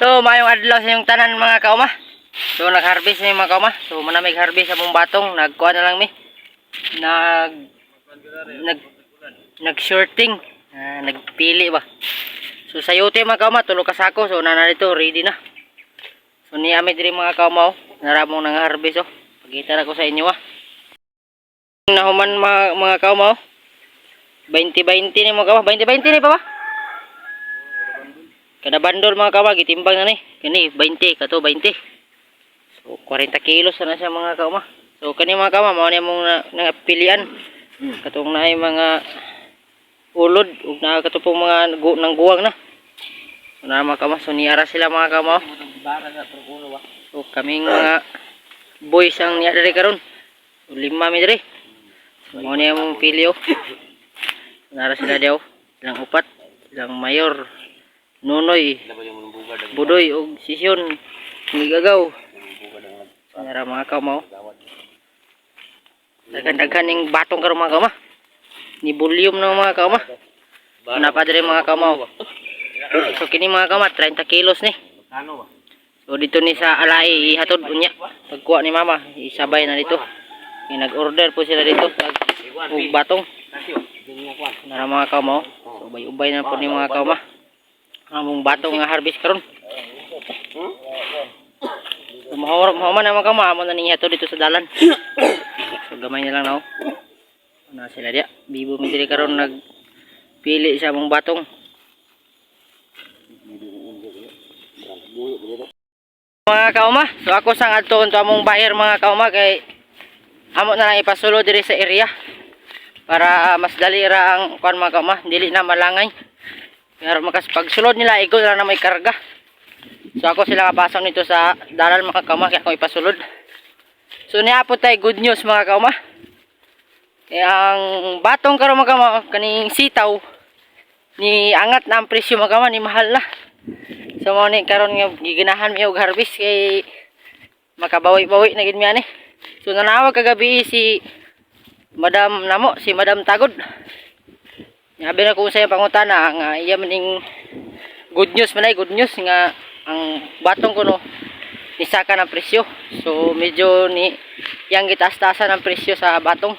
So, mayong adlaw sa yung tanan mga kauma. So, nag-harvest na mga kauma. So, manamig harvest sa mong batong. Nagkuha na lang mi. Nag... Nag... Nag-shorting. Ah, nagpili ba. So, sayote mga kauma. Tulog ka sako. So, nanarito. Ready na. So, niyamit rin mga kauma. Oh. Naramong nang harvest oh. Pagkita na ko sa inyo ah. Nahuman mga, mga kauma oh. 20-20 ni mga kauma. 20-20 ni pa ba? Kada bandol mga kawa, gitimbang na ni. Kani 20, kato 20. So 40 kilos na siya mga kawa. So kani mga kawa, mao ni mong na, na pilian. Katong naay mga ulod ug na katupong mga gu, nang guwang na. So na mga kawa, so niara sila mga kawa. So kaming mga boys ang niya diri karon. So lima mi diri. So mao ni mong pilio. Nara sila daw. Silang upat, silang mayor, Nunoy, Budoy, og Sisyon, Migagaw. Nara mga kamaw. Daghan-daghan ning batong karon mga kama. Ni volume ng mga kama. Napadre mga kamaw. So kini mga kama 30 kilos ni. So dito ni sa alay ihatod unya. Pagkuha ni mama, isabay na dito. Nag-order po sila dito sa batong. Nara mga kamaw. So ubay-ubay na po ni mga kama. Among batong nga harvest karon. Mahawar mahaman na mga kama, amo na niya to dito sa dalan. so gamay na lang na oh. Na sila dia. Bibo mi diri karon nag pili sa among batong. Mga kauma, so ako sang adto unto among buyer mga kauma kay amo na lang ipasulo diri sa area para mas dali ra ang kuan mga kauma, dili na malangay. Pero makas pagsulod nila, igo na na may karga. So ako sila kapasok nito sa daral mga kauma, kaya ako ipasulod. So niapot tayo good news mga kauma. Kaya ang batong karon mga kauma, kaning sitaw, ni angat na ang presyo mga kauma, ni mahal na. So mo ni karon nga giginahan mi og harvest kay makabawi-bawi na gid mi ani. So nanawag kagabi si Madam namo, si Madam Tagod. Sabi na ko sa iyang pangutana nga iya maning good news man ay good news nga ang batong ko no nisaka ng presyo. So medyo ni yang gitaas-taasan presyo sa batong.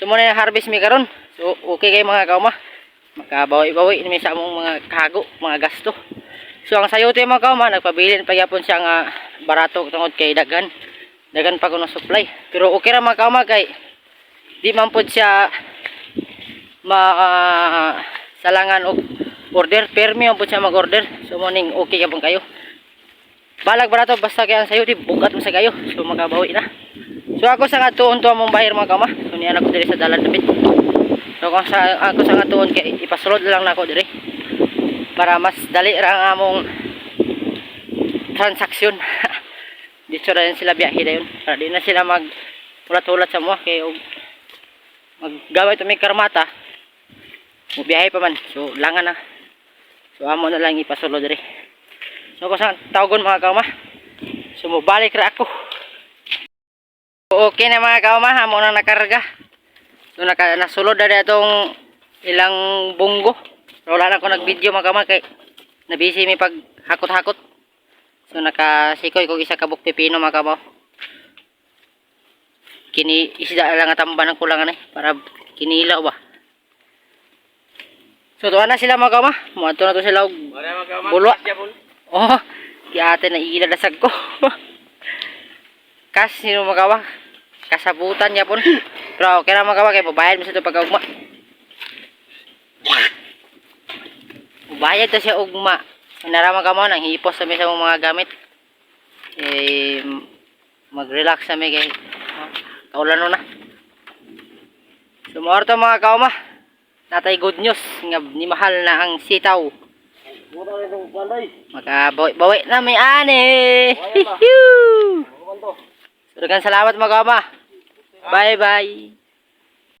So muna na harvest mi karon. So okay kay mga kauma. Makabawi-bawi ni sa among mga kago, mga gasto. So ang sayote mga kauma nagpabilin pa gyapon siya nga barato tungod kay dagan. Dagan pa ko na supply. Pero okay ra mga kauma kay di man siya ma ah, salangan order permi ang po siya mag-order. So morning okay ka pong kayo? Balag barato basta kaya sayo di bugat mo sa kayo. So makabawi na. So ako sa nga tuon to among bayar mga kama. So niyan ako diri sa dalan dapit so kung sa ako sa nga tuon kay ipasulod lang nako diri. Para mas dali ra ang among transaksyon. Dito na sila biyahe na yun. Para di na sila mag ulat-ulat sa mga kay og maggamit may karmata Mubiyahe pa man. So, langan na. So, amo na lang ipasulo diri. So, kung saan tawagon mga kauma. So, mubalik ra ako. So, okay na mga kauma. Amo na nakarga. So, naka, nasulod na itong ilang bunggo. So, wala na ako nag-video mga kauma. Kay, nabisi mi pag hakot-hakot. So, nakasikoy ko isa kabuk pipino mga kauma. Kini, isda lang atamba ng kulangan eh. Para kinilaw ba. So, tuwa na sila mga kama. Muadto na to sila og bulwa. Oh, kaya ate na iladasag ko. Kas, sino mga kawa? Kasabutan niya po. Pero okay na mga kawa, kaya babayad mo sa ito pagkaugma. Bayad to siya ugma. Narama ka mo, nang hipos sa mga gamit. Eh, mag-relax kami kay ah, kaulan na. So, to mga kauma. Natay good news nga ni mahal na ang sitaw. Makabawi na may ani. Hihiu. Salamat mga. Bye bye.